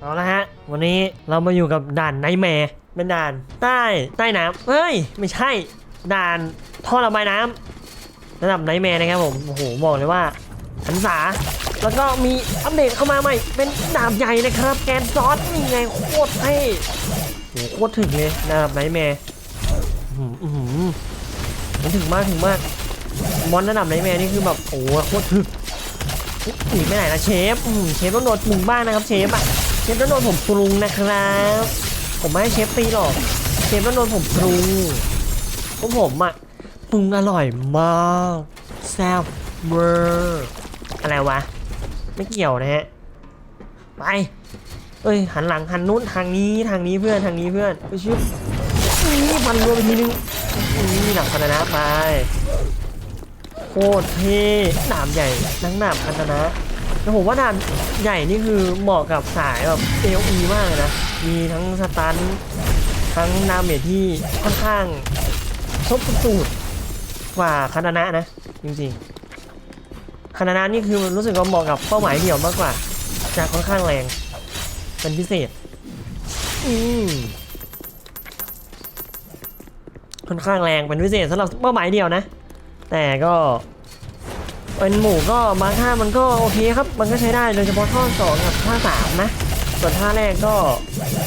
เอาละฮะ วันนี้เรามาอยู่กับด่านไนแมร์เป็นด่านใต้ใต้น้ำเฮ้ย ไม่ใช่ ด่านท่อระบายน้ำระดับไนแมร์นะครับผม โอ้โห บอกเลยว่าหันษา แล้วก็มีอัปเดตเข้ามาใหม่ เป็นดาบใหญ่นะครับ แกนซอสนี่ไงโคตรเท่โอ้โหโคตรถึงเลยดาบไนแมร์อื้อหืออื้อหือมันถึงมากถึงมากมอนระดับไนแมร์นี่คือแบบโอ้โหโคตรถึกหนีไปไหนนะเชฟเชฟต้องโดนปรุงบ้างนะครับเชฟอะ เชฟต้องโดนผมปรุงนะครับ ผมไม่ให้เชฟตีหรอก เชฟต้องโดนผมปรุงเพราะผมอะปรุงอร่อยมากแซ่บเวอร์อะไรวะ ไม่เกี่ยวนะฮะ ไป เอ้ย หันหลังหันนู้นทางนี้ทางนี้เพื่อนทางนี้เพื่อนไปชิบนี่ฟันรัวไปทีนึงนี่หลังพันนะไปโคตรเท่ดาบใหญ่ทั้งดาบพันธนะ แล้วผมว่าดาบใหญ่นี่คือเหมาะกับสายแบบเอลีมากนะ มีทั้งสตันทั้งดาเมจที่ค่อนข้างซบสูดกว่าคานานะนะจริงๆคานานะนี่คือรู้สึกว่าเหมาะกับเป้าหมายเดี่ยวมากกว่าจะค่อนข้างแรงเป็นพิเศษอืมค่อนข้างแรงเป็นพิเศษสำหรับเป้าหมายเดียวนะ แต่ก็ เป็นหมู่ก็บางท่ามันก็โอเคครับ มันก็ใช้ได้โดยเฉพาะท่อสองกับท่าสามนะ ส่วนท่าแรกก็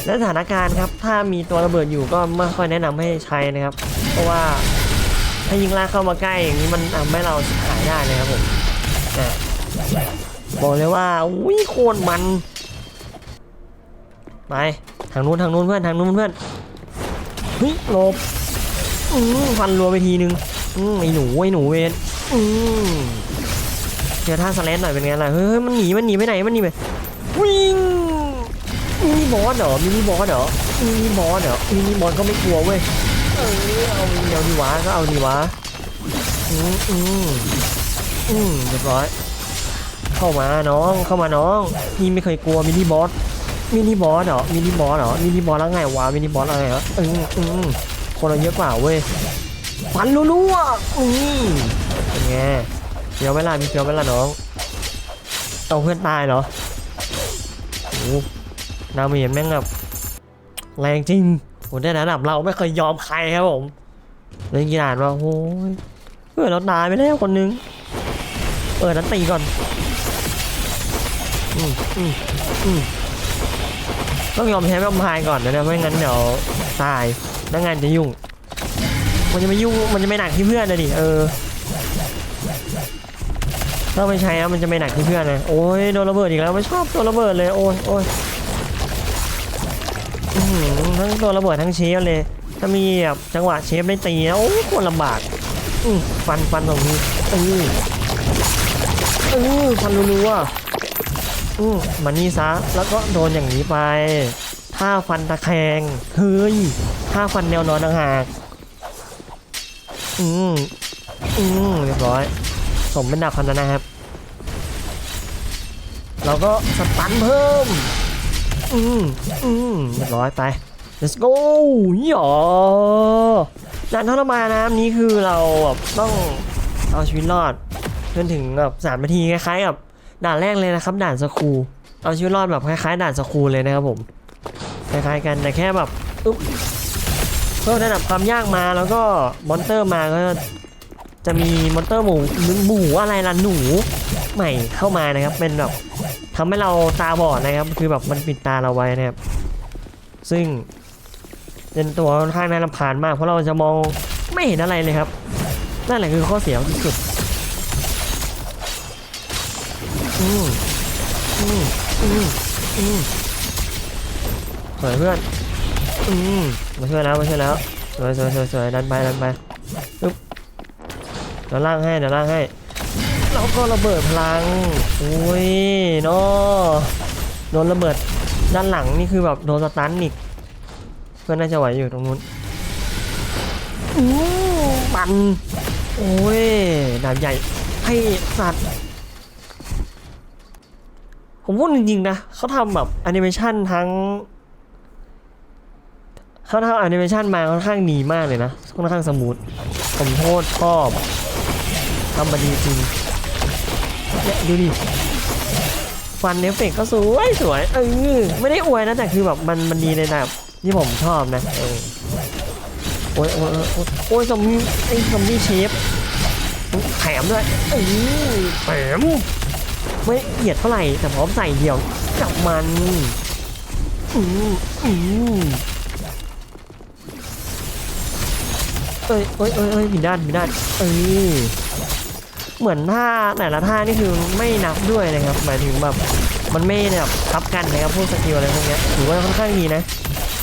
แล้วสถานการณ์ครับ ถ้ามีตัวระเบิดอยู่ก็ไม่ค่อยแนะนำให้ใช้นะครับ เพราะว่าถ้ายิงลากเข้ามาใกล้อย่างนี้มันทำให้เราหายได้เลยครับผมอ่บอกเลยว่าอุ้ยโคตรมันไปทางนู้นทางนู้นเพื่อนทางนู้นเพื่อนเฮ้ยหลบอืมฟันรัวไปทีนึงอืมไอหนูไอหนูเวนอืม เดี๋ยวท่าสแลนหน่อยเป็นไงล่ะ เฮ้ยมันหนีมันหนีไปไหนมันหนีไปวิ่งมินิบอสเหรอมินิบอสเหรอมินิบอสเหรอมินิบอสก็ไม่กลัวเว้ย เออเอาเอาดีวะก็เอาดีวะอืมอืมอืมเรียบร้อย เข้ามาน้องเข้ามาน้องพี่ไม่เคยกลัวมินิบอสมินิบอสเหรอมินิบอสเหรอมินิบอสแล้วไงวะมินิบอสอะไรเหรออืมอืมคนเราเยอะกว่าเว้ยฟันรัวๆอืมเป็นไง เฟี้ยวเวลามีเฟี้ยวเวลาน้องเอาเพื่อนตายเหรอโอ้ดาเมจแม่งแบบแรงจริงโหได้ระดับเราไม่เคยยอมใครครับผมเล่นกีฬาว่าโอ้ยเพื่อนเราตายไปแล้วคนนึงเปิดนั้นตีก่อนอืมอืมอืมต้องยอมแพ้แวมพายก่อนนะเนี่ยไม่งั้นเดี๋ยวตายแล้วงานจะยุ่ง มันจะไม่ยุ่งมันจะไม่หนักที่เพื่อนนะดิเออ ถ้าไม่ใช้แล้วมันจะไม่หนักที่เพื่อนเลยโอ้ยโดนระเบิดอีกแล้วไม่ชอบโดนระเบิดเลยโอ้ยโอ้ยทั้งโดนระเบิดทั้งเชฟเลย ถ้ามีแบบจังหวะเชฟได้ตีนะโอ้ยคตรลำบากฟันฟันตรงนี้เออเออฟันรัวๆอือมานี่ซะแล้วก็โดนอย่างนี้ไปถ้าฟันตะแคงเฮ้ยถ้าฟันแนวนอนต่างหากอืมอืมเรียบร้อย สมเป็นดาบพันธนะครับ เราก็สตันเพิ่ม อืมอืมเรียบร้อยไป let's go หยอด่านทรมานน้ำนี้คือเราแบบต้องเอาชีวิตรอดจนถึงแบบสามนาทีคล้ายๆกับด่านแรกเลยนะครับ ด่านสคูเอาชีวิตรอดแบบคล้ายๆ ด่านสคูเลยนะครับผมคล้ายๆกันแต่แค่แบบอึ๊บเพิ่มระดับความยากมาแล้วก็มอนเตอร์มาก็ จะมีมอนเตอร์หมูหมูอะไรล่ะหนูใหม่เข้ามานะครับ เป็นแบบทำให้เราตาบอดนะครับ คือแบบมันปิดตาเราไว้นะครับ ซึ่งเป็นตัวค่อนข้างน่ารำคาญมาก เพราะเราจะมองไม่เห็นอะไรเลยครับนั่นแหละคือข้อเสียที่สุดอืมอืมอืมอืมสวยเพื่อนอืมมาช่วยแล้วมาช่วยแล้วสวยสวยสวยสวยดันไปดันไป เดี๋ยวล่างให้เดี๋ยวล่างให้เราก็ระเบิดพลังโอ้ยเนาะโดนระเบิดด้านหลังนี่คือแบบโดนสตันอีกเพื่อนน่าจะไหวอยู่ตรงนู้นอู้ปันโอ้ยดาบใหญ่ให้สัตว์ผมพูดจริงๆนะเขาทำแบบแอนิเมชันทั้งเขาทำแอนิเมชันมาค่อนข้างดีมากเลยนะค่อนข้างสมูทผมโทษชอบ ทำมาดีจริงเนี่ยดูดิฟันเอฟเฟกก็สวยสวยเออไม่ได้อวยนะแต่คือแบบมันมันดีในแบบที่ผมชอบนะเออโอ้ยโอ้ยโอ้ยโอ้ยโอ้ยซอมบี้ไอ้ซอมบี้เชฟแถมด้วยเออแถมไม่เอียดเท่าไหร่แต่พร้อมใส่เดี่ยวกับมันอืมอืมเอ้ยเอ้ยเอ้ยเอ้ยผิดด้านผิดด้านเออ เหมือนท่าแต่ละท่านี่คือไม่นับด้วยนะครับหมายถึงแบบมันไม่แบบทับกันนะครับพวกสกิลอะไรพวกนี้ถือว่าค่อนข้างดีนะ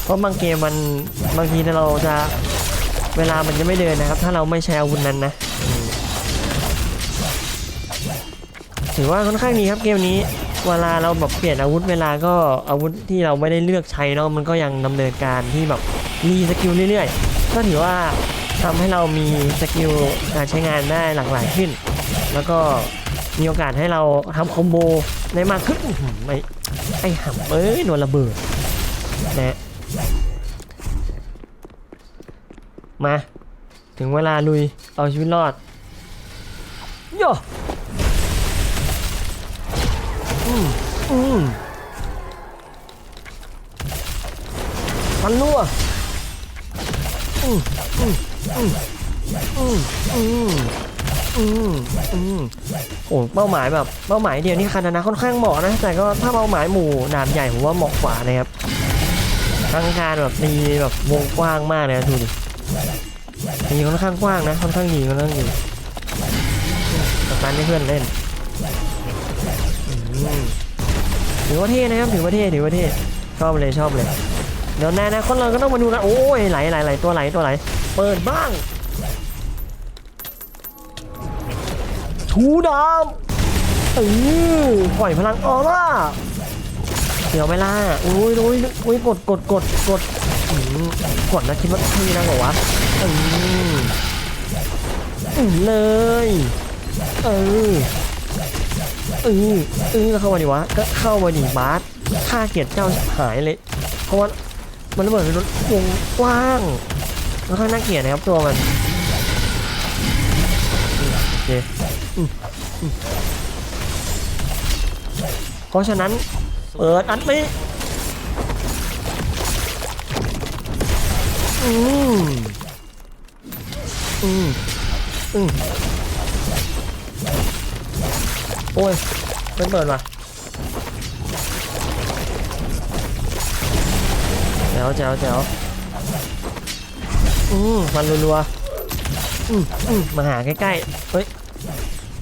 เพราะบางเกมมันบางทีเราจะเวลามันจะไม่เดินนะครับ ถ้าเราไม่ใช้อาวุธนั้นนะถือว่าค่อนข้างดีครับเกมนี้ เวลาเราแบบเปลี่ยนอาวุธเวลาก็อาวุธที่เราไม่ได้เลือกใช้เนาะมันก็ยังดำเนินการที่แบบรีสกิลเรื่อยๆ ก็ถือว่าทำให้เรามีสกิลการใช้งานได้หลากหลายขึ้น แล้วก็มีโอกาสให้เราทำคอมโบได้มากขึ้นไอ้ไอ้ห่ำเอ้ยโดนระเบิดนะมา ถึงเวลาลุย เอาชีวิตรอดโย่อืมอืมฟันรั่วอืมอืมอืมอืมอืม อืมอืมโอ้เป้าหมายแบบเป้าหมายเดียวนี่คานานะค่อนข้างเหมาะนะ แต่ก็ถ้าเป้าหมายหมู่ดาบใหญ่ผมว่าเหมาะกว่านะครับทั้งการแบบตีแบบวงกว้างมากเลยนะดูดิตีค่อนข้างกว้างนะค่อนข้างดีค่อนข้างดีสตันให้เพื่อนเล่นถือว่าเท่นะครับถือว่าเท่ถือว่าเท่ชอบเลยชอบเลย เดี๋ยวแน่นะคนเราก็ต้องมาดูกันโอ้ยไหลไหลไหลตัวไหลตัวไหล เปิดบ้าง ทูดำเออปล่อยพลังออร่าเดี๋ยวเวลาอุ้ยอุ้ยอุ้ยกดกดกดกดอืมกดนะคิดว่าทีนะบอกวะอืมอืมเลยเออเออเออเข้ามาดิวะ ก็เข้ามาดิบาสฆ่าเกียรติเจ้าหายเลย เพราะว่ามันระเบิดเป็นวงกว้างแล้วข้างน่าเกลียดนะครับตัวมัน เคเพราะฉะนั้นเปิดอันนี้อืมอืมอืมโอ้ยไม่เปิดว่ะแจ๋วแจ๋วแจ๋วอืมฟันรัวๆ อืมอืมมาหาใกล้ๆ เฮ้ย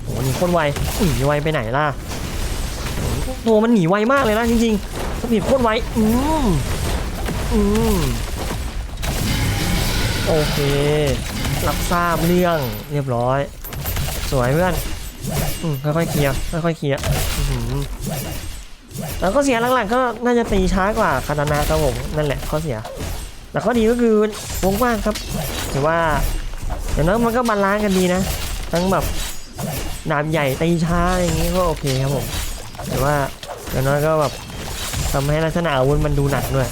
โหหนีโคนไวหนีไวไปไหนล่ะตัวมันหนีไวมากเลยนะจริงๆสปีดโคตรไว อืมอืมโอเค รับทราบเรื่องเรียบร้อย สวยเพื่อนอืมค่อยๆเคลียร์ค่อยๆเคลียร์แล้วก็เสียหลักๆก็น่าจะตีช้ากว่าคาตานาครับผมนั่นแหละข้อเสียแต่ข้อดีก็คือวงกว้างครับถือว่า อย่างนั้นมันก็บาล้านซ์กันดีนะ ทั้งแบบดาบใหญ่ตีช้าอย่างงี้ก็โอเคครับผมแต่ว่าอย่างน้อยก็แบบทำให้ลักษณะอาวุธมันดูหนักด้วย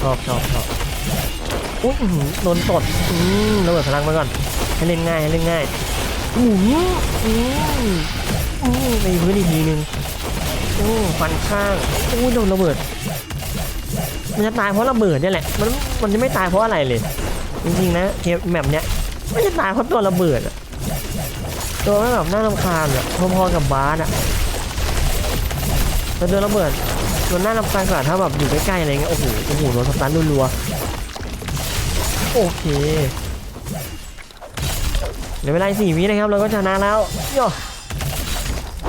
ชอบชอบชอบอุ๊ยหือโดนตดอืมระเบิดพลังมาก่อน ให้เล่นง่ายให้เล่นง่ายหมุนอืมอืมในพื้นอีกทีนึงอืมฟันข้างอู้โดนระเบิด มันจะตายเพราะระเบิดเนี่ยแหละ มันมันจะไม่ตายเพราะอะไรเลย จริงๆนะเกมแมปเนี้ยไม่จะตายเพราะตัวระเบิดอะตัวไม่แบบน่ารำคาญอะพอๆกับบาสอะแต่โดนระเบิดมันน่ารำคาญกว่าถ้าแบบอยู่ใกล้ๆอะไรเงี้ยโอ้โหโอ้โหโดนสตันรัวๆโอเคเหลือเวลาสี่วินะครับเราก็ชนะแล้วโย่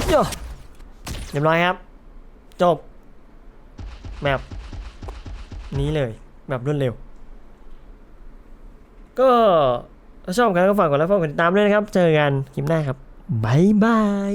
โย่เรียบร้อยครับ จบ แมปนี้เลยแบบรวดเร็ว ก็ถ้าชอบกันก็ฝากกดไลค์ฝากกดติดตามด้วยนะครับ เจอกันคลิปหน้าครับบ๊ายบาย